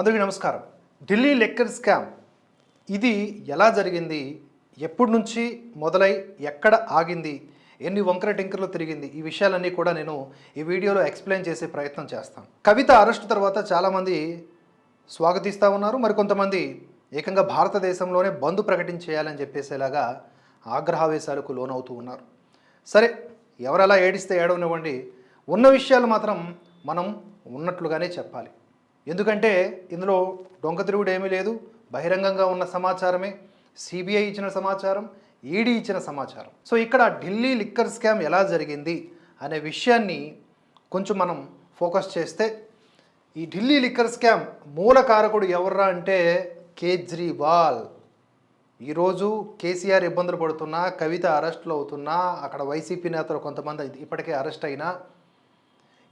అందరికీ నమస్కారం. Delhi liquor scam ఇది ఎలా జరిగింది? ఎప్పటి నుంచి మొదలై ఎక్కడ ఆగింది? ఎన్ని వంకర టింకర్లు తిరిగింది? ఈ విషయాలన్నీ కూడా నేను ఈ వీడియోలో ఎక్స్ప్లెయిన్ చేసే ప్రయత్నం చేస్తాను. కవిత అరెస్ట్ తర్వాత చాలామంది స్వాగతిస్తూ ఉన్నారు. మరికొంతమంది ఏకంగా భారతదేశంలోనే బంద్ ప్రకటించేయాలని చెప్పేసేలాగా ఆగ్రహావేశాలకు లోనవుతూ ఉన్నారు. సరే ఎవరెలా ఏడిస్తే ఏడవనివ్వండి. ఉన్న విషయాలు మాత్రం మనం ఉన్నట్లుగానే చెప్పాలి. ఎందుకంటే ఇందులో డొంక తిరుగుడు ఏమీ లేదు బహిరంగంగా ఉన్న సమాచారమే. సిబిఐ ఇచ్చిన సమాచారం ఈడీ ఇచ్చిన సమాచారం. సో ఇక్కడ ఢిల్లీ లిక్కర్ స్కామ్ ఎలా జరిగింది అనే విషయాన్ని కొంచెం మనం ఫోకస్ చేస్తే ఈ ఢిల్లీ లిక్కర్ స్కామ్ మూల కారకుడు ఎవర్రా అంటే కేజ్రీవాల్. ఈరోజు కేసీఆర్ ఇబ్బందులు పడుతున్నా కవిత అరెస్టులు అవుతున్నా అక్కడ వైసీపీ నేతలు కొంతమంది ఇప్పటికే అరెస్ట్ అయినా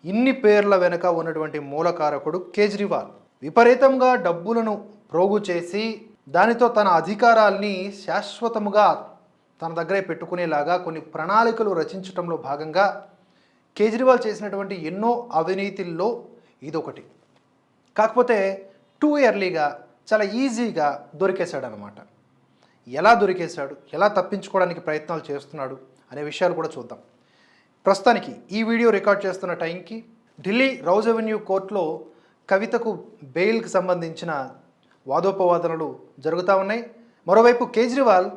ఇన్ని పేర్ల వెనుక ఉన్నటువంటి మూలకారకుడు కేజ్రీవాల్. విపరీతంగా డబ్బులను ప్రోగు చేసి దానితో తన అధికారాల్ని శాశ్వతముగా తన దగ్గరే పెట్టుకునేలాగా కొన్ని ప్రణాళికలు రచించడంలో భాగంగా కేజ్రీవాల్ చేసినటువంటి ఎన్నో అవినీతిల్లో ఇదొకటి. కాకపోతే టూ ఇయర్లీగా చాలా ఈజీగా దొరికేశాడు అనమాట ఎలా దొరికేశాడు? ఎలా తప్పించుకోవడానికి ప్రయత్నాలు చేస్తున్నాడు? అనే విషయాలు కూడా చూద్దాం. ప్రస్తుతానికి ఈ వీడియో రికార్డ్ చేస్తున్న టైంకి ఢిల్లీ రౌజ్ అవెన్యూ కోర్టులో కవితకు బెయిల్కి సంబంధించిన వాదోపవాదనలు జరుగుతూ ఉన్నాయి. మరోవైపు కేజ్రీవాల్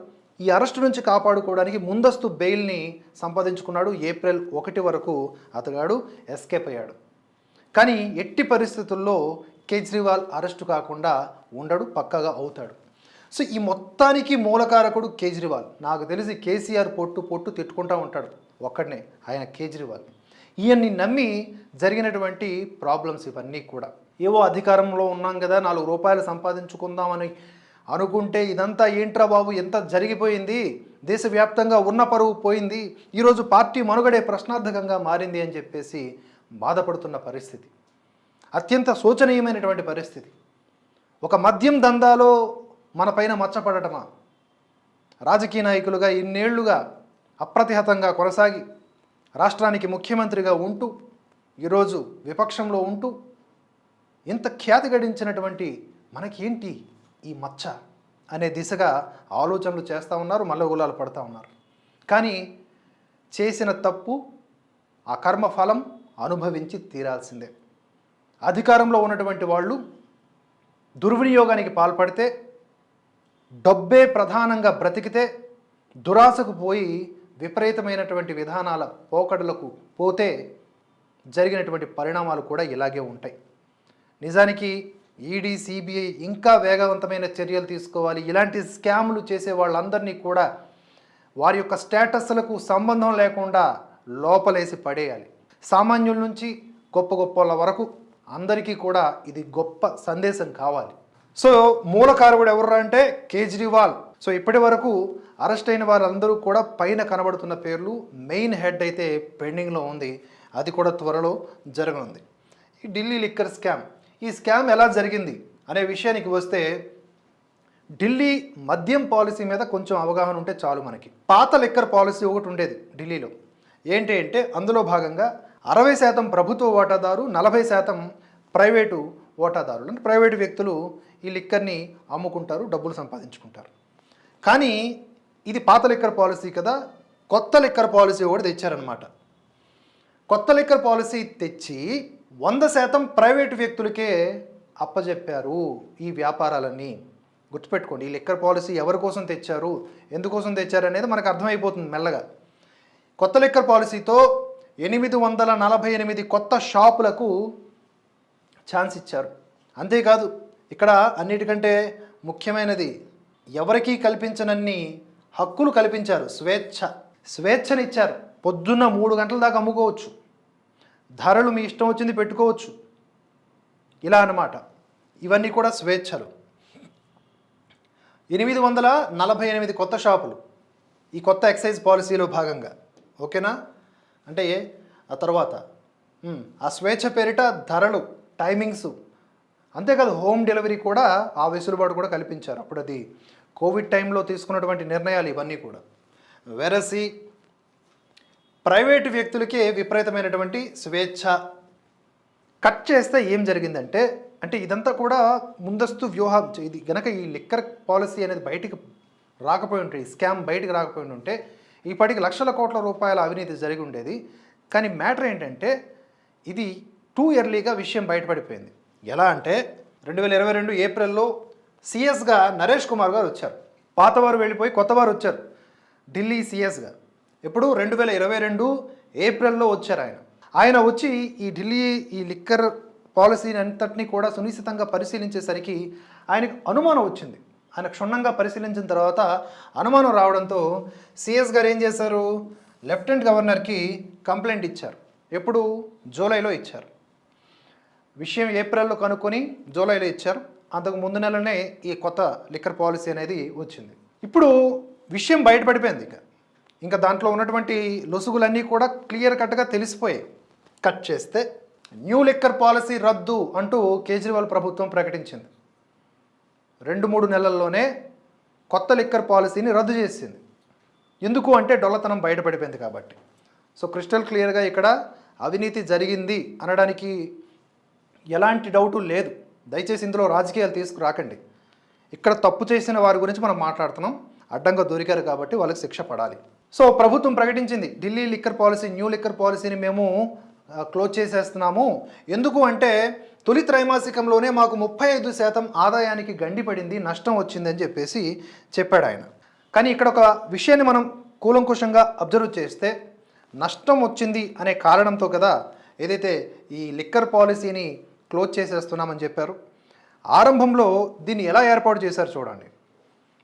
ఈ అరెస్టు నుంచి కాపాడుకోవడానికి ముందస్తు బెయిల్ని సంపాదించుకున్నాడు. ఏప్రిల్ ఒకటి వరకు అతగాడు ఎస్కేప్ అయ్యాడు. కానీ ఎట్టి పరిస్థితుల్లో కేజ్రీవాల్ అరెస్టు కాకుండా ఉండడు పక్కగా అవుతాడు. సో ఈ మొత్తానికి మూలకారకుడు కేజ్రీవాల్. నాకు తెలిసి కేసీఆర్ పొట్టు పొట్టు తిట్టుకుంటూ ఉంటాడు. ఒక్కడనే ఆయన కేజ్రీవాల్. ఈయన్ని నమ్మి జరిగినటువంటి ప్రాబ్లమ్స్ ఇవన్నీ కూడా. ఏవో అధికారంలో ఉన్నాం కదా నాలుగు రూపాయలు సంపాదించుకుందామని అనుకుంటే ఇదంతా ఏంట్రా బాబు ఎంత జరిగిపోయింది? దేశవ్యాప్తంగా ఉన్న పరువు పోయింది. ఈరోజు పార్టీ మనుగడే ప్రశ్నార్థకంగా మారింది అని చెప్పేసి బాధపడుతున్న పరిస్థితి. అత్యంత శోచనీయమైనటువంటి పరిస్థితి. ఒక మద్యం దందాలో మన పైన మచ్చపడటమా? రాజకీయ నాయకులుగా ఇన్నేళ్ళుగా అప్రతిహతంగా కొనసాగి రాష్ట్రానికి ముఖ్యమంత్రిగా ఉంటూ ఈరోజు విపక్షంలో ఉంటూ ఇంత ఖ్యాతి గడించినటువంటి మనకేంటి ఈ మచ్చ అనే దిశగా ఆలోచనలు చేస్తూ ఉన్నారు మల్లగులాలు పడుతూ ఉన్నారు. కానీ చేసిన తప్పు ఆ కర్మ ఫలం అనుభవించి తీరాల్సిందే. అధికారంలో ఉన్నటువంటి వాళ్ళు దుర్వినియోగానికి పాల్పడితే డబ్బే ప్రధానంగా బ్రతికితే దురాశకు పోయి విపరీతమైనటువంటి విధానాల పోకడలకు పోతే జరిగినటువంటి పరిణామాలు కూడా ఇలాగే ఉంటాయి. నిజానికి ఈడీ సిబిఐ ఇంకా వేగవంతమైన చర్యలు తీసుకోవాలి. ఇలాంటి స్కాములు చేసే వాళ్ళందరినీ కూడా వారి యొక్క స్టేటస్లకు సంబంధం లేకుండా లోపలేసి పడేయాలి. సామాన్యుల నుంచి గొప్ప గొప్ప వరకు అందరికీ కూడా ఇది గొప్ప సందేశం కావాలి. సో మూలకారకుడు ఎవరు అంటే కేజ్రీవాల్. సో ఇప్పటి వరకు అరెస్ట్ అయిన వారందరూ కూడా పైన కనబడుతున్న పేర్లు మెయిన్ హెడ్ అయితే పెండింగ్లో ఉంది. అది కూడా త్వరలో జరగనుంది. ఈ ఢిల్లీ లిక్కర్ స్కామ్ ఈ స్కామ్ ఎలా జరిగింది అనే విషయానికి వస్తే ఢిల్లీ మద్యం పాలసీ మీద కొంచెం అవగాహన ఉంటే చాలు మనకి. పాత లిక్కర్ పాలసీ ఒకటి ఉండేది ఢిల్లీలో. ఏంటి అంటే అందులో భాగంగా అరవై శాతం ప్రభుత్వ వాటాదారు నలభై శాతం ప్రైవేటు ఓటాదారులు అంటే ప్రైవేటు వ్యక్తులు ఈ లిక్కర్ని అమ్ముకుంటారు డబ్బులు సంపాదించుకుంటారు. కానీ ఇది పాత లిక్కర్ పాలసీ కదా కొత్త లిక్కర్ పాలసీ ఒకటి తెచ్చారనమాట కొత్త లిక్కర్ పాలసీ తెచ్చి వంద శాతం ప్రైవేటు వ్యక్తులకే అప్పజెప్పారు ఈ వ్యాపారాలన్నీ. గుర్తుపెట్టుకోండి ఈ లిక్కర్ పాలసీ ఎవరి కోసం తెచ్చారు ఎందుకోసం తెచ్చారు అనేది మనకు అర్థమైపోతుంది మెల్లగా. కొత్త లిక్కర్ పాలసీతో ఎనిమిది వందల నలభై ఎనిమిది కొత్త షాపులకు ఛాన్స్ ఇచ్చారు. అంతేకాదు ఇక్కడ అన్నిటికంటే ముఖ్యమైనది ఎవరికీ కల్పించనన్ని హక్కులు కల్పించారు స్వేచ్ఛ స్వేచ్ఛనిచ్చారు. పొద్దున్న మూడు గంటల దాకా అమ్ముకోవచ్చు. ధరలు మీ ఇష్టం వచ్చింది పెట్టుకోవచ్చు. ఇలా అన్నమాట. ఇవన్నీ కూడా స్వేచ్ఛలు. ఎనిమిది వందల నలభై ఎనిమిది కొత్త షాపులు. ఈ కొత్త ఎక్సైజ్ పాలసీలో భాగంగా. ఓకేనా? అంటే ఆ తర్వాత ఆ స్వేచ్ఛ పేరిట ధరలు టైమింగ్స్. అంతేకాదు హోమ్ డెలివరీ కూడా ఆ వెసులుబాటు కూడా కల్పించారు. అప్పుడు అది కోవిడ్ టైంలో తీసుకున్నటువంటి నిర్ణయాలు ఇవన్నీ కూడా. వెరసి ప్రైవేటు వ్యక్తులకే విపరీతమైనటువంటి స్వేచ్ఛ కట్ చేస్తే ఏం జరిగిందంటే అంటే ఇదంతా కూడా ముందస్తు వ్యూహం. ఇది గనక ఈ లిక్కర్ పాలసీ అనేది బయటికి రాకపోయి ఉంటే ఈ స్కామ్ బయటికి రాకపోయి ఉంటే ఇప్పటికి లక్షల కోట్ల రూపాయల అవినీతి జరిగి ఉండేది. కానీ మ్యాటర్ ఏంటంటే ఇది టూ ఇయర్లీగా విషయం బయటపడిపోయింది. ఎలా అంటే రెండు వేల ఇరవై రెండు ఏప్రిల్లో సిఎస్గా నరేష్ కుమార్ గారు వచ్చారు. పాతవారు వెళ్ళిపోయి కొత్తవారు వచ్చారు. ఢిల్లీ సిఎస్గా ఎప్పుడు? రెండు వేల ఇరవై రెండు ఏప్రిల్లో వచ్చారు ఆయన. ఆయన వచ్చి ఈ ఢిల్లీ ఈ లిక్కర్ పాలసీని అంతటినీ కూడా సునిశ్చితంగా పరిశీలించేసరికి ఆయనకు అనుమానం వచ్చింది. ఆయన క్షుణ్ణంగా పరిశీలించిన తర్వాత అనుమానం రావడంతో సిఎస్ గారు ఏం చేశారు? లెఫ్టినెంట్ గవర్నర్కి కంప్లైంట్ ఇచ్చారు. ఎప్పుడు? జూలైలో ఇచ్చారు. విషయం ఏప్రిల్లో కనుక్కొని జూలైలో ఇచ్చారు. అంతకు ముందు నెలనే ఈ కొత్త లిక్కర్ పాలసీ అనేది వచ్చింది. ఇప్పుడు విషయం బయటపడిపోయింది ఇక. ఇంకా దాంట్లో ఉన్నటువంటి లొసుగులన్నీ కూడా క్లియర్ కట్గా తెలిసిపోయాయి. కట్ చేస్తే న్యూ లిక్కర్ పాలసీ రద్దు అంటూ కేజ్రీవాల్ ప్రభుత్వం ప్రకటించింది. రెండు మూడు నెలల్లోనే కొత్త లిక్కర్ పాలసీని రద్దు చేసింది. ఎందుకు అంటే డొల్లతనం బయటపడిపోయింది కాబట్టి. సో క్రిస్టల్ క్లియర్గా ఇక్కడ అవినీతి జరిగింది అనడానికి ఎలాంటి డౌటు లేదు. దయచేసి ఇందులో రాజకీయాలు తీసుకురాకండి ఇక్కడ తప్పు చేసిన వారి గురించి మనం మాట్లాడుతున్నాం. అడ్డంగా దొరికారు కాబట్టి వాళ్ళకి శిక్ష పడాలి. సో ప్రభుత్వం ప్రకటించింది Delhi liquor policy new liquor పాలసీని మేము క్లోజ్ చేసేస్తున్నాము. ఎందుకు అంటే తొలి త్రైమాసికంలోనే మాకు ముప్పై ఐదు శాతం ఆదాయానికి గండి పడింది నష్టం వచ్చిందని చెప్పేసి చెప్పాడు ఆయన. కానీ ఇక్కడ ఒక విషయాన్ని మనం కూలంకుషంగా అబ్జర్వ్ చేస్తే నష్టం వచ్చింది అనే కారణంతో కదా ఏదైతే ఈ లిక్కర్ పాలసీని క్లోజ్ చేసేస్తున్నామని చెప్పారు. ఆరంభంలో దీన్ని ఎలా ఏర్పాటు చేశారు చూడండి.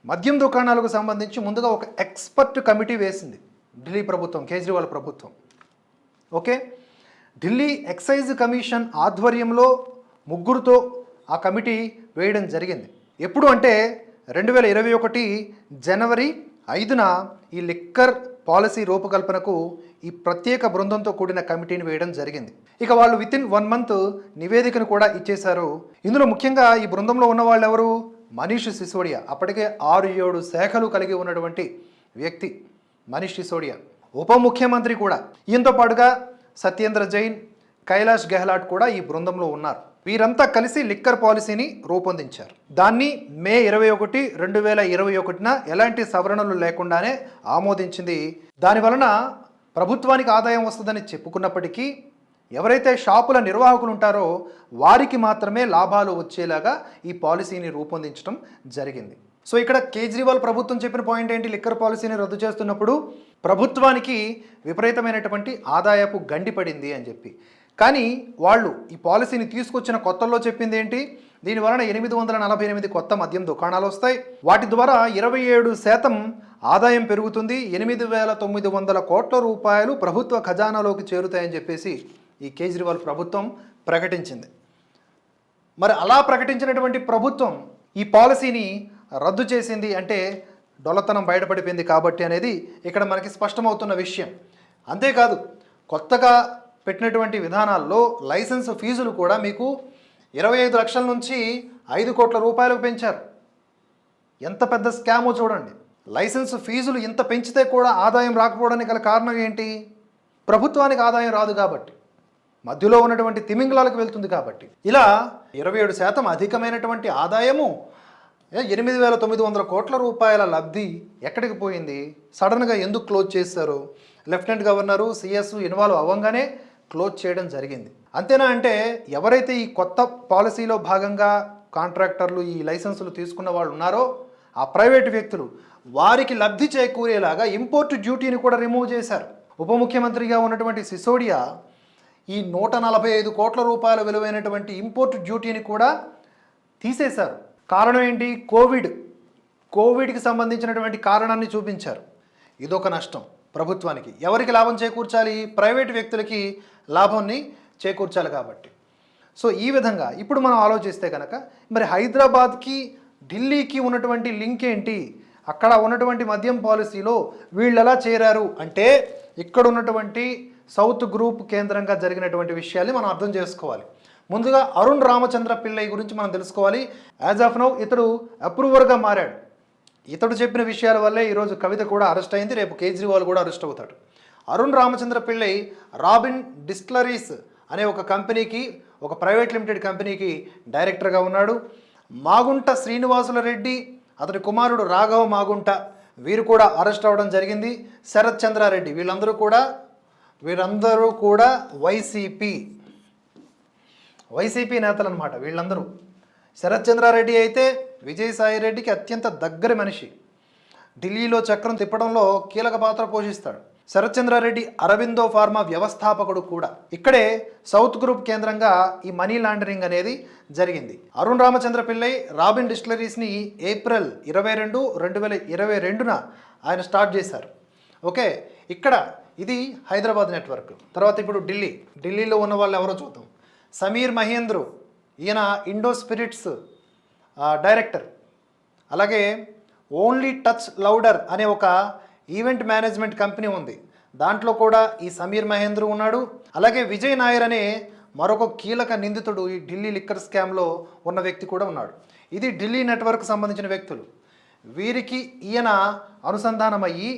మద్యం దుకాణాలకు సంబంధించి ముందుగా ఒక ఎక్స్పర్ట్ కమిటీ వేసింది. ఢిల్లీ ప్రభుత్వం కేజ్రీవాల్ ప్రభుత్వం. ఓకే? ఢిల్లీ ఎక్సైజ్ కమిషన్ ఆధ్వర్యంలో ముగ్గురుతో ఆ కమిటీ వేయడం జరిగింది. ఎప్పుడు అంటే రెండు వేల ఇరవై ఒకటి జనవరి ఐదున ఈ లిక్కర్ పాలసీ రూపకల్పనకు ఈ ప్రత్యేక బృందంతో కూడిన కమిటీని వేయడం జరిగింది. ఇక వాళ్ళు విత్ ఇన్ వన్ మంత్ నివేదికను కూడా ఇచ్చేశారు. ఇందులో ముఖ్యంగా ఈ బృందంలో ఉన్న వాళ్ళు ఎవరు మనీష్ సిసోడియా. అప్పటికే ఆరు ఏడు శాఖలు కలిగి ఉన్నటువంటి వ్యక్తి మనీష్ సిసోడియా. ఉప ముఖ్యమంత్రి కూడా. ఈయనతో పాటుగా సత్యేంద్ర జైన్ కైలాష్ గెహ్లాట్ కూడా ఈ బృందంలో ఉన్నారు. వీరంతా కలిసి లిక్కర్ పాలసీని రూపొందించారు. దాన్ని మే ఇరవై ఒకటి రెండు వేల ఇరవై ఒకటిన ఎలాంటి సవరణలు లేకుండానే ఆమోదించింది. దాని వలన ప్రభుత్వానికి ఆదాయం వస్తుందని చెప్పుకున్నప్పటికీ ఎవరైతే షాపుల నిర్వాహకులు ఉంటారో వారికి మాత్రమే లాభాలు వచ్చేలాగా ఈ పాలసీని రూపొందించడం జరిగింది. సో ఇక్కడ కేజ్రీవాల్ ప్రభుత్వం చెప్పిన పాయింట్ ఏంటి? లిక్కర్ పాలసీని రద్దు చేస్తున్నప్పుడు ప్రభుత్వానికి విపరీతమైనటువంటి ఆదాయపు గండి పడింది అని చెప్పి. కానీ వాళ్ళు ఈ పాలసీని తీసుకొచ్చిన కొత్తల్లో చెప్పింది ఏంటి? దీని వలన ఎనిమిది వందల నలభై ఎనిమిది కొత్త మద్యం దుకాణాలు వస్తాయి. వాటి ద్వారా ఇరవై ఏడు శాతం ఆదాయం పెరుగుతుంది. ఎనిమిది వేల తొమ్మిది వందల కోట్ల రూపాయలు ప్రభుత్వ ఖజానాలోకి చేరుతాయని చెప్పేసి ఈ కేజ్రీవాల్ ప్రభుత్వం ప్రకటించింది. మరి అలా ప్రకటించినటువంటి ప్రభుత్వం ఈ పాలసీని రద్దు చేసింది అంటే డొల్లతనం బయటపడిపోయింది కాబట్టి అనేది ఇక్కడ మనకి స్పష్టమవుతున్న విషయం. అంతేకాదు కొత్తగా పెట్టినటువంటి విధానాల్లో లైసెన్స్ ఫీజులు కూడా మీకు ఇరవై ఐదు లక్షల నుంచి ఐదు కోట్ల రూపాయలకు పెంచారు. ఎంత పెద్ద స్కామో చూడండి. లైసెన్స్ ఫీజులు ఇంత పెంచితే కూడా ఆదాయం రాకపోవడానికి గల కారణం ఏంటి? ప్రభుత్వానికి ఆదాయం రాదు కాబట్టి మధ్యలో ఉన్నటువంటి తిమింగలాలకు వెళ్తుంది కాబట్టి. ఇలా ఇరవై ఏడు శాతం అధికమైనటువంటి ఆదాయము ఎనిమిది వేల తొమ్మిది వందల కోట్ల రూపాయల లబ్ధి ఎక్కడికి పోయింది? సడన్గా ఎందుకు క్లోజ్ చేశారు? లెఫ్టినెంట్ గవర్నరు సిఎస్ ఇన్వాల్వ్ అవ్వగానే క్లోజ్ చేయడం జరిగింది. అంతేనా అంటే ఎవరైతే ఈ కొత్త పాలసీలో భాగంగా కాంట్రాక్టర్లు ఈ లైసెన్సులు తీసుకున్న వాళ్ళు ఉన్నారో ఆ ప్రైవేటు వ్యక్తులు వారికి లబ్ధి చేకూరేలాగా ఇంపోర్ట్ డ్యూటీని కూడా రిమూవ్ చేశారు. ఉప ముఖ్యమంత్రిగా ఉన్నటువంటి సిసోడియా ఈ నూట నలభై ఐదు కోట్ల రూపాయల విలువైనటువంటి ఇంపోర్ట్ డ్యూటీని కూడా తీసేశారు. కారణం ఏంటి? కోవిడ్. కోవిడ్కి సంబంధించినటువంటి కారణాన్ని చూపించారు. ఇదొక నష్టం. ప్రభుత్వానికి. ఎవరికి లాభం చేకూర్చాలి? ప్రైవేట్ వ్యక్తులకి లాభాన్ని చేకూర్చాలి కాబట్టి. సో ఈ విధంగా ఇప్పుడు మనం ఆలోచిస్తే కనుక మరి హైదరాబాద్కి ఢిల్లీకి ఉన్నటువంటి లింక్ ఏంటి? అక్కడ ఉన్నటువంటి మద్యం పాలసీలో వీళ్ళు ఎలా చేరారు? అంటే ఇక్కడ ఉన్నటువంటి సౌత్ గ్రూప్ కేంద్రంగా జరిగినటువంటి విషయాల్ని మనం అర్థం చేసుకోవాలి. ముందుగా అరుణ్ రామచంద్ర పిల్లయ్య గురించి మనం తెలుసుకోవాలి. యాజ్ ఆఫ్ నౌ ఇతడు అప్రూవర్గా మారాడు. ఇతడు చెప్పిన విషయాల వల్లే ఈరోజు కవిత కూడా అరెస్ట్ అయింది రేపు కేజ్రీవాల్ కూడా అరెస్ట్ అవుతాడు. అరుణ్ రామచంద్ర పిళ్ళై రాబిన్ డిస్టిలరీస్ అనే ఒక కంపెనీకి ఒక ప్రైవేట్ లిమిటెడ్ కంపెనీకి డైరెక్టర్గా ఉన్నాడు. మాగుంట శ్రీనివాసుల రెడ్డి అతని కుమారుడు రాఘవ మాగుంట వీరు కూడా అరెస్ట్ అవ్వడం జరిగింది. శరత్ చంద్రారెడ్డి వీళ్ళందరూ కూడా వీరందరూ కూడా వైసీపీ వైసీపీ నేతలు అనమాట వీళ్ళందరూ. శరత్ చంద్రారెడ్డి అయితే విజయసాయి రెడ్డికి అత్యంత దగ్గర మనిషి. ఢిల్లీలో చక్రం తిప్పడంలో కీలక పాత్ర పోషిస్తాడు. శరత్చంద్రారెడ్డి అరవిందో ఫార్మా వ్యవస్థాపకుడు కూడా. ఇక్కడే సౌత్ గ్రూప్ కేంద్రంగా ఈ మనీ లాండరింగ్ అనేది జరిగింది. అరుణ్ రామచంద్ర పిల్లై రాబిన్ డిస్టిలరీస్ని ఏప్రిల్ ఇరవై రెండు రెండు వేల ఇరవై రెండున ఆయన స్టార్ట్ చేశారు. ఓకే ఇక్కడ ఇది హైదరాబాద్ నెట్వర్క్. తర్వాత ఇప్పుడు ఢిల్లీ. ఢిల్లీలో ఉన్న వాళ్ళు ఎవరో చూద్దాం. సమీర్ మహేంద్రు ఈయన ఇండో స్పిరిట్స్ డైరెక్టర్. అలాగే ఓన్లీ టచ్ లౌడర్ అనే ఒక ఈవెంట్ మేనేజ్మెంట్ కంపెనీ ఉంది. దాంట్లో కూడా ఈ సమీర్ మహేంద్ర ఉన్నాడు. అలాగే విజయ్ నాయర్ అనే మరొక కీలక నిందితుడు ఈ ఢిల్లీ లిక్కర్ స్కామ్లో ఉన్న వ్యక్తి కూడా ఉన్నాడు. ఇది ఢిల్లీ నెట్వర్క్ సంబంధించిన వ్యక్తులు. వీరికి ఈయన అనుసంధానమయ్యి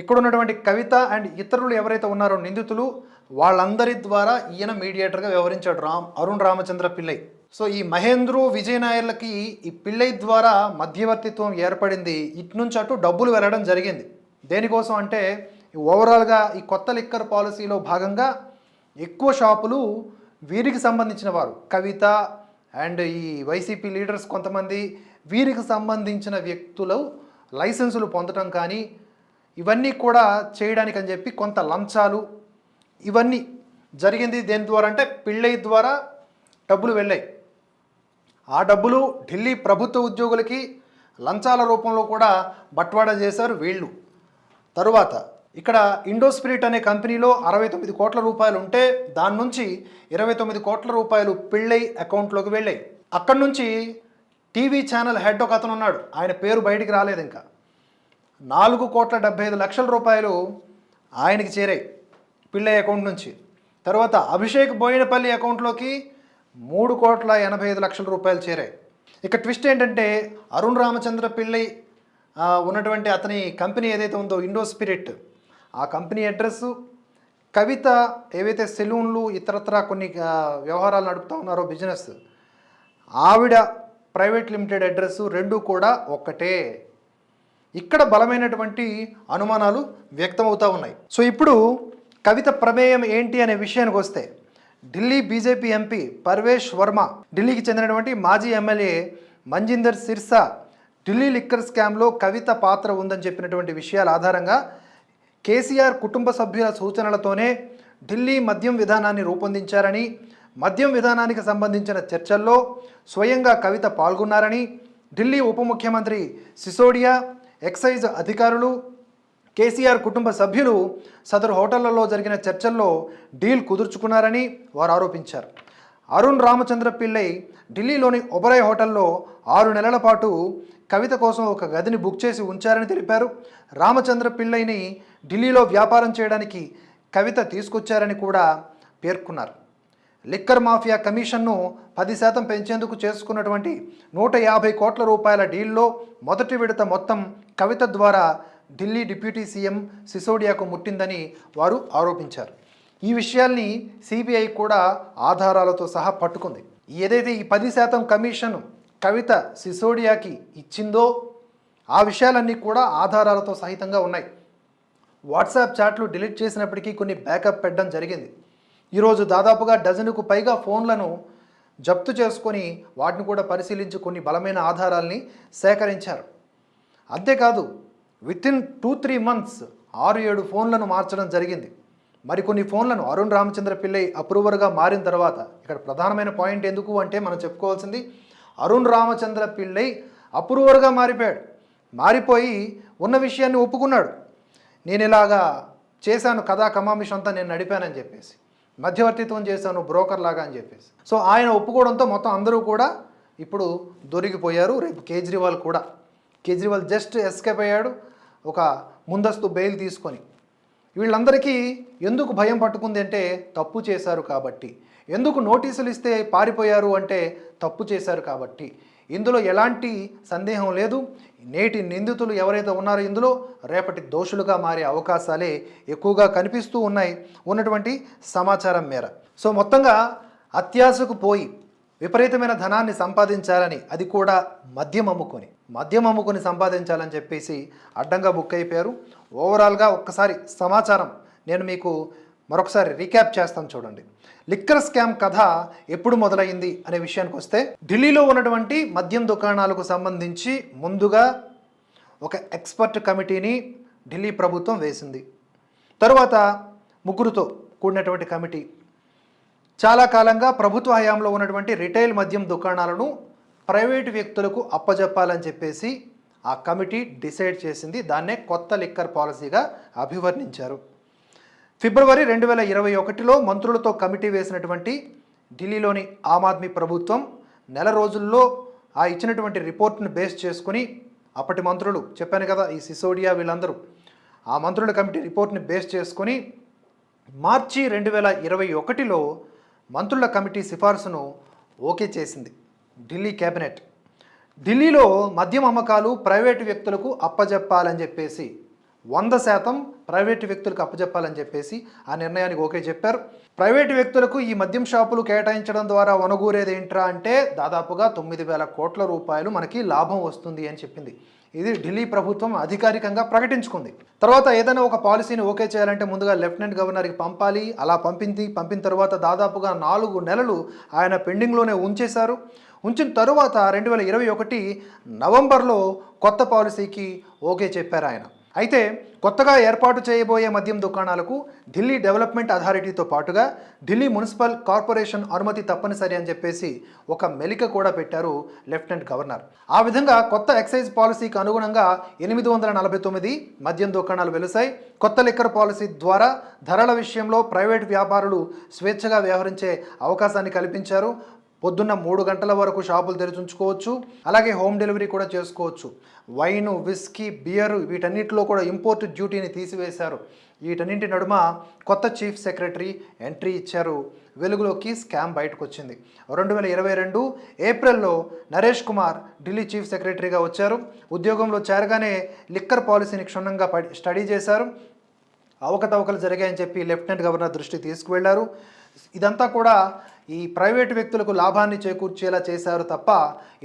ఇక్కడ ఉన్నటువంటి కవిత అండ్ ఇతరులు ఎవరైతే ఉన్నారో నిందితులు వాళ్ళందరి ద్వారా ఈయన మీడియేటర్గా వ్యవహరించాడు రామ్ అరుణ్ రామచంద్ర పిల్లై సో ఈ మహేంద్రు విజయనాయర్లకి ఈ పిల్లై ద్వారా మధ్యవర్తిత్వం ఏర్పడింది. ఇటు నుంచి అటు డబ్బులు వెళ్ళడం జరిగింది. దేనికోసం అంటే ఓవరాల్గా ఈ కొత్త లిక్కర్ పాలసీలో భాగంగా ఎక్కువ షాపులు వీరికి సంబంధించిన వారు. కవిత అండ్ ఈ వైసీపీ లీడర్స్ కొంతమంది వీరికి సంబంధించిన వ్యక్తులు లైసెన్సులు పొందటం కానీ ఇవన్నీ కూడా చేయడానికి అని చెప్పి కొంత లంచాలు ఇవన్నీ జరిగింది దేని ద్వారా అంటే పిళ్ళై ద్వారా డబ్బులు వెళ్ళాయి. ఆ డబ్బులు ఢిల్లీ ప్రభుత్వ ఉద్యోగులకి లంచాల రూపంలో కూడా బట్వాడా చేశారు వీళ్ళు. తరువాత ఇక్కడ ఇండోస్పిరిట్ అనే కంపెనీలో అరవై తొమ్మిది కోట్ల రూపాయలు ఉంటే దాని నుంచి ఇరవై తొమ్మిది కోట్ల రూపాయలు పిళ్ళై అకౌంట్లోకి వెళ్ళాయి. అక్కడి నుంచి టీవీ ఛానల్ హెడ్ ఒక అతను ఉన్నాడు. ఆయన పేరు బయటికి రాలేదు ఇంకా. నాలుగు కోట్ల డెబ్బై ఐదు లక్షల రూపాయలు ఆయనకి చేరాయి. పిళ్ళై అకౌంట్ నుంచి. తర్వాత అభిషేక్ బోయినపల్లి అకౌంట్లోకి మూడు కోట్ల ఎనభై ఐదు లక్షల రూపాయలు చేరాయి. ఇక ట్విస్ట్ ఏంటంటే అరుణ్ రామచంద్ర పిళ్ళై ఉన్నటువంటి అతని కంపెనీ ఏదైతే ఉందో ఇండో స్పిరిట్ ఆ కంపెనీ అడ్రస్సు కవిత ఏవైతే సెలూన్లు ఇతరత్ర కొన్ని వ్యవహారాలు నడుపుతూ ఉన్నారో బిజినెస్ ఆవిడ ప్రైవేట్ లిమిటెడ్ అడ్రస్ రెండు కూడా ఒక్కటే. ఇక్కడ బలమైనటువంటి అనుమానాలు వ్యక్తమవుతూ ఉన్నాయి. సో ఇప్పుడు కవిత ప్రమేయం ఏంటి అనే విషయానికి వస్తే ఢిల్లీ బీజేపీ ఎంపీ పర్వేష్ వర్మ ఢిల్లీకి చెందినటువంటి మాజీ ఎమ్మెల్యే మంజిందర్ సిర్సా ఢిల్లీ లిక్కర్ స్కామ్లో కవిత పాత్ర ఉందని చెప్పినటువంటి విషయాల ఆధారంగా కేసీఆర్ కుటుంబ సభ్యుల సూచనలతోనే ఢిల్లీ మద్యం విధానాన్ని రూపొందించారని మద్యం విధానానికి సంబంధించిన చర్చల్లో స్వయంగా కవిత పాల్గొన్నారని ఢిల్లీ ఉప ముఖ్యమంత్రి సిసోడియా ఎక్సైజ్ అధికారులు కేసీఆర్ కుటుంబ సభ్యులు సదరు హోటళ్ళలో జరిగిన చర్చల్లో డీల్ కుదుర్చుకున్నారని వారు ఆరోపించారు. అరుణ్ రామచంద్ర పిల్లై ఢిల్లీలోని ఒబరాయ్ హోటల్లో ఆరు నెలల పాటు కవిత కోసం ఒక గదిని బుక్ చేసి ఉంచారని తెలిపారు. రామచంద్ర పిల్లైని ఢిల్లీలో వ్యాపారం చేయడానికి కవిత తీసుకొచ్చారని కూడా పేర్కొన్నారు. లిక్కర్ మాఫియా కమిషన్ను పది శాతం పెంచేందుకు చేసుకున్నటువంటి నూట యాభై కోట్ల రూపాయల డీల్లో మొదటి విడత మొత్తం కవిత ద్వారా ఢిల్లీ డిప్యూటీ సీఎం సిసోడియాకు ముట్టిందని వారు ఆరోపించారు. ఈ విషయాల్ని సిబిఐ కూడా ఆధారాలతో సహా పట్టుకుంది. ఏదైతే ఈ పది శాతం కమిషన్ కవిత సిసోడియాకి ఇచ్చిందో ఆ విషయాలన్నీ కూడా ఆధారాలతో సహితంగా ఉన్నాయి. వాట్సాప్ చాట్లు డిలీట్ చేసినప్పటికీ కొన్ని బ్యాకప్ పెట్టడం జరిగింది. ఈరోజు దాదాపుగా డజనుకు పైగా ఫోన్లను జప్తు చేసుకొని వాటిని కూడా పరిశీలించి కొన్ని బలమైన ఆధారాల్ని సేకరించారు. అంతేకాదు with in two three months ఆరు ఏడు ఫోన్లను మార్చడం జరిగింది. మరికొన్ని ఫోన్లను అరుణ్ రామచంద్ర పిల్లై అప్రూవర్గా మారిన తర్వాత ఇక్కడ ప్రధానమైన పాయింట్ ఎందుకు అంటే మనం చెప్పుకోవాల్సింది అరుణ్ రామచంద్ర పిల్లై అప్రూవర్గా మారిపోయాడు. మారిపోయి ఉన్న విషయాన్ని ఒప్పుకున్నాడు. నేను ఇలాగా చేశాను కథా కమామిషన్ అంతా నేను నడిపానని చెప్పేసి మధ్యవర్తిత్వం చేశాను బ్రోకర్ లాగా అని చెప్పేసి. సో ఆయన ఒప్పుకోవడంతో మొత్తం అందరూ కూడా ఇప్పుడు దొరికిపోయారు. రేపు కేజ్రీవాల్ కూడా. కేజ్రీవాల్ జస్ట్ ఎస్కేప్ అయ్యాడు. ఒక ముందస్తు బెయిల్ తీసుకొని వీళ్ళందరికీ ఎందుకు భయం పట్టుకుంది అంటే తప్పు చేశారు కాబట్టి. ఎందుకు నోటీసులు ఇస్తే పారిపోయారు అంటే తప్పు చేశారు కాబట్టి. ఇందులో ఎలాంటి సందేహం లేదు. నేటి నిందితులు ఎవరైతే ఉన్నారో ఇందులో రేపటి దోషులుగా మారే అవకాశాలే ఎక్కువగా కనిపిస్తూ ఉన్నాయి ఉన్నటువంటి సమాచారం మేర. సో మొత్తంగా అత్యాశకు పోయి విపరీతమైన ధనాన్ని సంపాదించాలని అది కూడా మద్యం అమ్ముకొని మద్యం అమ్ముకొని సంపాదించాలని చెప్పేసి అడ్డంగా బుక్ అయిపోయారు. ఓవరాల్గా ఒక్కసారి సమాచారం నేను మీకు మరొకసారి రీక్యాప్ చేస్తాను చూడండి. లిక్కర్ స్కామ్ కథ ఎప్పుడు మొదలైంది అనే విషయానికి వస్తే ఢిల్లీలో ఉన్నటువంటి మద్యం దుకాణాలకు సంబంధించి ముందుగా ఒక ఎక్స్పర్ట్ కమిటీని ఢిల్లీ ప్రభుత్వం వేసింది. తరువాత ముగ్గురుతో కూడినటువంటి కమిటీ చాలా కాలంగా ప్రభుత్వ హయాంలో ఉన్నటువంటి రిటైల్ మద్యం దుకాణాలను ప్రైవేటు వ్యక్తులకు అప్పజెప్పాలని చెప్పేసి ఆ కమిటీ డిసైడ్ చేసింది. దాన్నే కొత్త లిక్కర్ పాలసీగా అభివర్ణించారు. ఫిబ్రవరి రెండు వేల ఇరవై ఒకటిలో మంత్రులతో కమిటీ వేసినటువంటి ఢిల్లీలోని ఆమ్ ఆద్మీ ప్రభుత్వం నెల రోజుల్లో ఆ ఇచ్చినటువంటి రిపోర్ట్ను బేస్ చేసుకుని అప్పటి మంత్రులు చెప్పాను కదా ఈ సిసోడియా వీళ్ళందరూ. ఆ మంత్రుల కమిటీ రిపోర్ట్ని బేస్ చేసుకొని మార్చి రెండు వేల ఇరవై ఒకటిలో మంత్రుల కమిటీ సిఫార్సును ఓకే చేసింది. ఢిల్లీ కేబినెట్. ఢిల్లీలో మద్యం అమ్మకాలు ప్రైవేటు వ్యక్తులకు అప్పజెప్పాలని చెప్పేసి వంద శాతం ప్రైవేటు వ్యక్తులకు అప్పజెప్పాలని చెప్పేసి ఆ నిర్ణయానికి ఓకే చెప్పారు. ప్రైవేటు వ్యక్తులకు ఈ మద్యం షాపులు కేటాయించడం ద్వారా వనగూరేది ఏంట్రా అంటే దాదాపుగా తొమ్మిది వేల కోట్ల రూపాయలు మనకి లాభం వస్తుంది అని చెప్పింది. ఇది ఢిల్లీ ప్రభుత్వం అధికారికంగా ప్రకటించుకుంది. తర్వాత ఏదైనా ఒక పాలసీని ఓకే చేయాలంటే ముందుగా లెఫ్టినెంట్ గవర్నర్కి పంపాలి. అలా పంపింది. పంపిన తర్వాత దాదాపుగా నాలుగు నెలలు ఆయన పెండింగ్లోనే ఉంచేశారు. ఉంచిన తరువాత రెండు వేల ఇరవై ఒకటి నవంబర్లో కొత్త పాలసీకి ఓకే చెప్పారు ఆయన. అయితే కొత్తగా ఏర్పాటు చేయబోయే మద్యం దుకాణాలకు ఢిల్లీ డెవలప్మెంట్ అథారిటీతో పాటుగా ఢిల్లీ మున్సిపల్ కార్పొరేషన్ అనుమతి తప్పనిసరి అని చెప్పేసి ఒక మెలిక కూడా పెట్టారు లెఫ్టినెంట్ గవర్నర్. ఆ విధంగా కొత్త ఎక్సైజ్ పాలసీకి అనుగుణంగా ఎనిమిది వందల నలభై తొమ్మిది మద్యం దుకాణాలు వెలుసాయి కొత్త లిక్కర్ పాలసీ ద్వారా ధరల విషయంలో ప్రైవేట్ వ్యాపారులు స్వేచ్ఛగా వ్యవహరించే అవకాశాన్ని కల్పించారు. పొద్దున్న మూడు గంటల వరకు షాపులు తెరిచుంచుకోవచ్చు అలాగే హోమ్ డెలివరీ కూడా చేసుకోవచ్చు. వైన్ విస్కీ బియర్ వీటన్నిటిలో కూడా ఇంపోర్ట్ డ్యూటీని తీసివేశారు. వీటన్నింటి నడుమ కొత్త చీఫ్ సెక్రటరీ ఎంట్రీ ఇచ్చారు. వెలుగులోకి స్కామ్ బయటకు వచ్చింది రెండు వేల ఇరవై రెండు ఏప్రిల్లో నరేష్ కుమార్ ఢిల్లీ చీఫ్ సెక్రటరీగా వచ్చారు. ఉద్యోగంలో చేరగానే లిక్కర్ పాలసీని క్షుణ్ణంగా పడి- స్టడీ చేశారు. అవకతవకలు జరిగాయని చెప్పి లెఫ్టినెంట్ గవర్నర్ దృష్టి తీసుకువెళ్ళారు. ఇదంతా కూడా ఈ ప్రైవేటు వ్యక్తులకు లాభాన్ని చేకూర్చేలా చేశారు తప్ప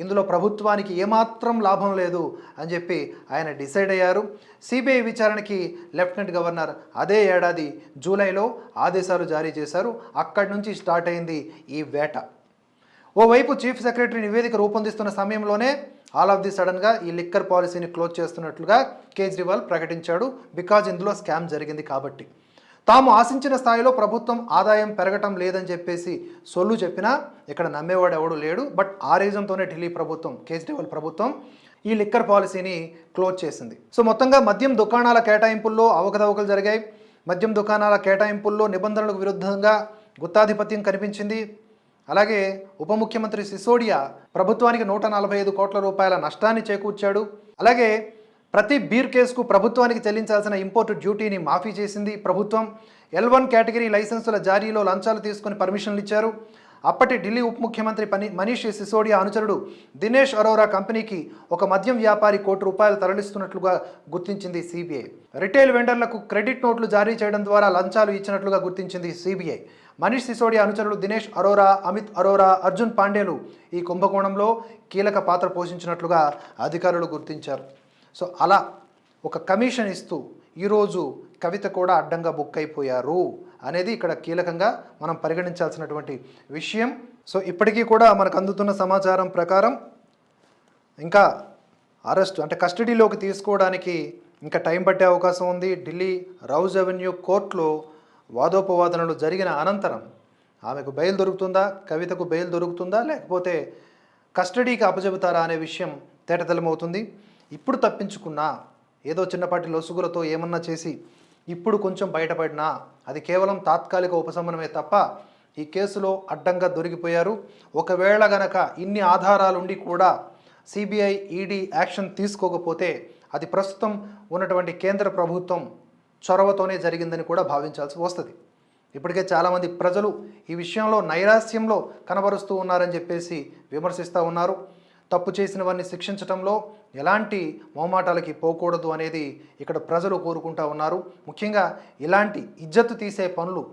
ఇందులో ప్రభుత్వానికి ఏమాత్రం లాభం లేదు అని చెప్పి ఆయన డిసైడ్ అయ్యారు. సిబిఐ విచారణకి లెఫ్టినెంట్ గవర్నర్ అదే ఏడాది జూలైలో ఆదేశాలు జారీ చేశారు. అక్కడి నుంచి స్టార్ట్ అయింది ఈ వేట. ఓవైపు చీఫ్ సెక్రటరీ నివేదిక రూపొందిస్తున్న సమయంలోనే ఆల్ ఆఫ్ ది సడన్గా ఈ లిక్కర్ పాలసీని క్లోజ్ చేస్తున్నట్లుగా కేజ్రీవాల్ ప్రకటించాడు. బికాజ్ ఇందులో స్కామ్ జరిగింది కాబట్టి. తాము ఆశించిన స్థాయిలో ప్రభుత్వం ఆదాయం పెరగటం లేదని చెప్పేసి సొల్లు చెప్పినా ఇక్కడ నమ్మేవాడు ఎవడు లేడు. బట్ ఆ రీజన్తోనే ఢిల్లీ ప్రభుత్వం కేజ్రీవాల్ ప్రభుత్వం ఈ లిక్కర్ పాలసీని క్లోజ్ చేసింది. సో మొత్తంగా మద్యం దుకాణాల కేటాయింపుల్లో అవకతవకలు జరిగాయి. మద్యం దుకాణాల కేటాయింపుల్లో నిబంధనలకు విరుద్ధంగా గుత్తాధిపత్యం కనిపించింది. అలాగే ఉప ముఖ్యమంత్రి సిసోడియా ప్రభుత్వానికి నూట నలభై ఐదు కోట్ల రూపాయల నష్టాన్ని చేకూర్చాడు. అలాగే ప్రతి బీర్ కేసుకు ప్రభుత్వానికి చెల్లించాల్సిన ఇంపోర్ట్ డ్యూటీని మాఫీ చేసింది ప్రభుత్వం. ఎల్ వన్ కేటగిరీ లైసెన్సుల జారీలో లంచాలు తీసుకుని పర్మిషన్లు ఇచ్చారు. అప్పటి ఢిల్లీ ఉప ముఖ్యమంత్రి పని మనీష్ సిసోడియా అనుచరుడు దినేష్ అరోరా కంపెనీకి ఒక మద్యం వ్యాపారి కోటి రూపాయలు తరలిస్తున్నట్లుగా గుర్తించింది సిబిఐ. రిటైల్ వెండర్లకు క్రెడిట్ నోట్లు జారీ చేయడం ద్వారా లంచాలు ఇచ్చినట్లుగా గుర్తించింది సిబిఐ. మనీష్ సిసోడియా అనుచరులు దినేష్ అరోరా అమిత్ అరోరా అర్జున్ పాండేలు ఈ కుంభకోణంలో కీలక పాత్ర పోషించినట్లుగా అధికారులు గుర్తించారు. సో అలా ఒక కమిషన్ ఇస్తూ ఈరోజు కవిత కూడా అడ్డంగా బుక్ అయిపోయారు అనేది ఇక్కడ కీలకంగా మనం పరిగణించాల్సినటువంటి విషయం. సో ఇప్పటికీ కూడా మనకు అందుతున్న సమాచారం ప్రకారం ఇంకా అరెస్ట్ అంటే కస్టడీలోకి తీసుకోవడానికి ఇంకా టైం పట్టే అవకాశం ఉంది. ఢిల్లీ రౌజ్ అవెన్యూ కోర్టులో వాదోపవాదనలు జరిగిన అనంతరం ఆమెకు బెయిల్ దొరుకుతుందా? కవితకు బెయిల్ దొరుకుతుందా? లేకపోతే కస్టడీకి అప్పచెబుతారా అనే విషయం తేటతెల్లమవుతుంది ఇప్పుడు తప్పించుకున్నా ఏదో చిన్నపాటి లొసుగులతో ఏమన్నా చేసి ఇప్పుడు కొంచెం బయటపడినా అది కేవలం తాత్కాలిక ఉపశమనమే తప్ప ఈ కేసులో అడ్డంగా దొరికిపోయారు. ఒకవేళ గనక ఇన్ని ఆధారాలుండి కూడా సిబిఐ ఈడీ యాక్షన్ తీసుకోకపోతే అది ప్రస్తుతం ఉన్నటువంటి కేంద్ర ప్రభుత్వం చొరవతోనే జరిగిందని కూడా భావించాల్సి వస్తుంది. ఇప్పటికే చాలామంది ప్రజలు ఈ విషయంలో నైరాస్యంలో కనబరుస్తూ ఉన్నారని చెప్పేసి విమర్శిస్తూ ఉన్నారు. తప్పు చేసినవన్నీ శిక్షించడంలో ఎలాంటి మొహమాటాలకి పోకూడదు అనేది ఇక్కడ ప్రజలు కోరుకుంటా ఉన్నారు. ముఖ్యంగా ఇలాంటి ఇజ్జత్తు తీసే పనులు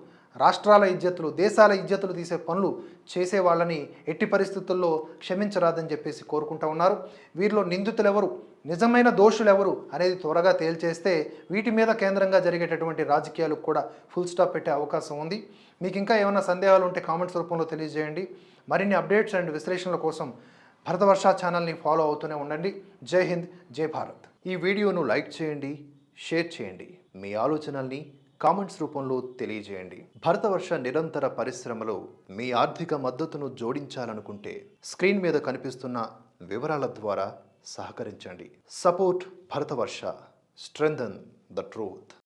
రాష్ట్రాల ఇజ్జతులు దేశాల ఇజ్జతులు తీసే పనులు చేసే వాళ్ళని ఎట్టి పరిస్థితుల్లో క్షమించరాదని చెప్పేసి కోరుకుంటా ఉన్నారు. వీరిలో నిందితులు ఎవరు నిజమైన దోషులు ఎవరు అనేది త్వరగా తేల్చేస్తే వీటి మీద కేంద్రంగా జరిగేటటువంటి రాజకీయాలకు కూడా ఫుల్ స్టాప్ పెట్టే అవకాశం ఉంది. మీకు ఇంకా ఏమైనా సందేహాలు ఉంటే కామెంట్స్ రూపంలో తెలియజేయండి. మరిన్ని అప్డేట్స్ అండ్ విశ్లేషణల కోసం భరతవర్ష ఛానల్ని ఫాలో అవుతూనే ఉండండి. జై హింద్ జై భారత్. ఈ వీడియోను లైక్ చేయండి షేర్ చేయండి. మీ ఆలోచనల్ని కామెంట్స్ రూపంలో తెలియజేయండి. భరతవర్ష నిరంతర పరిశ్రమలో మీ ఆర్థిక మద్దతును జోడించాలనుకుంటే స్క్రీన్ మీద కనిపిస్తున్న వివరాల ద్వారా సహకరించండి. Support Bharatavarsha. Strengthen the truth.